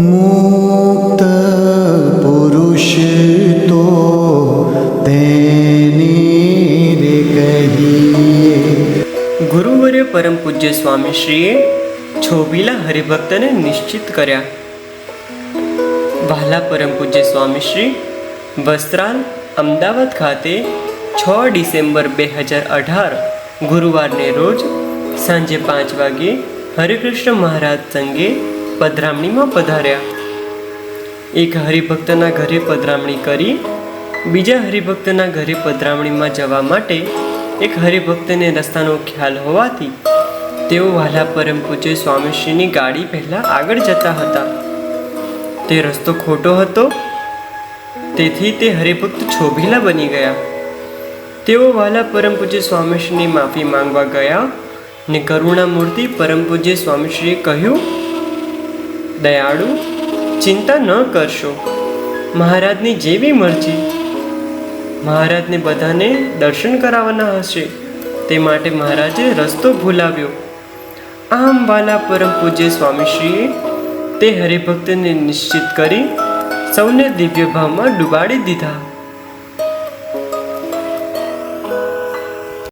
મુક્ત પુરુષ તો તેની રે પરમ પૂજ્ય સ્વામીશ્રીએ છોબીલા હરિભક્તને નિશ્ચિત કર્યા. વહાલા પરમ પૂજ્ય સ્વામીશ્રી, વસ્ત્રાલ, અમદાવાદ ખાતે છ ડિસેમ્બર બે હજાર અઢાર ગુરુવારને રોજ સાંજે પાંચ વાગ્યે હરિકૃષ્ણ મહારાજ સંગે પધરામણીમાં પધાર્યા. એક હરિભક્તના ઘરે પધરામણી કરી, બીજા હરિભક્તના ઘરે પધરામણીમાં જવા માટે એક હરિભક્તને રસ્તાનો ખ્યાલ હોવાથી તેઓ વાલા પરમ પૂજ્ય સ્વામીશ્રીની ગાડી પહેલાં આગળ જતા હતા. તે રસ્તો ખોટો હતો, તેથી તે હરિભક્ત છોભીલા બની ગયા. તેઓ વાલા પરમ પૂજ્ય સ્વામીશ્રીની માફી માંગવા ગયા ને કરુણામૂર્તિ પરમ પૂજ્ય સ્વામીશ્રીએ કહ્યું દયાળુ, ચિંતા ન કરશો. મહારાજની જેવી મરજી. મહારાજને બધાને દર્શન કરાવવાના હશે. તે માટે મહારાજે રસ્તો ભૂલાવ્યો. આમ વાલા પરમ પૂજ્ય સ્વામીશ્રીએ તે હરિભક્તને નિશ્ચિત કરી સૌને દિવ્ય ભાવમાં ડૂબાડી દીધા.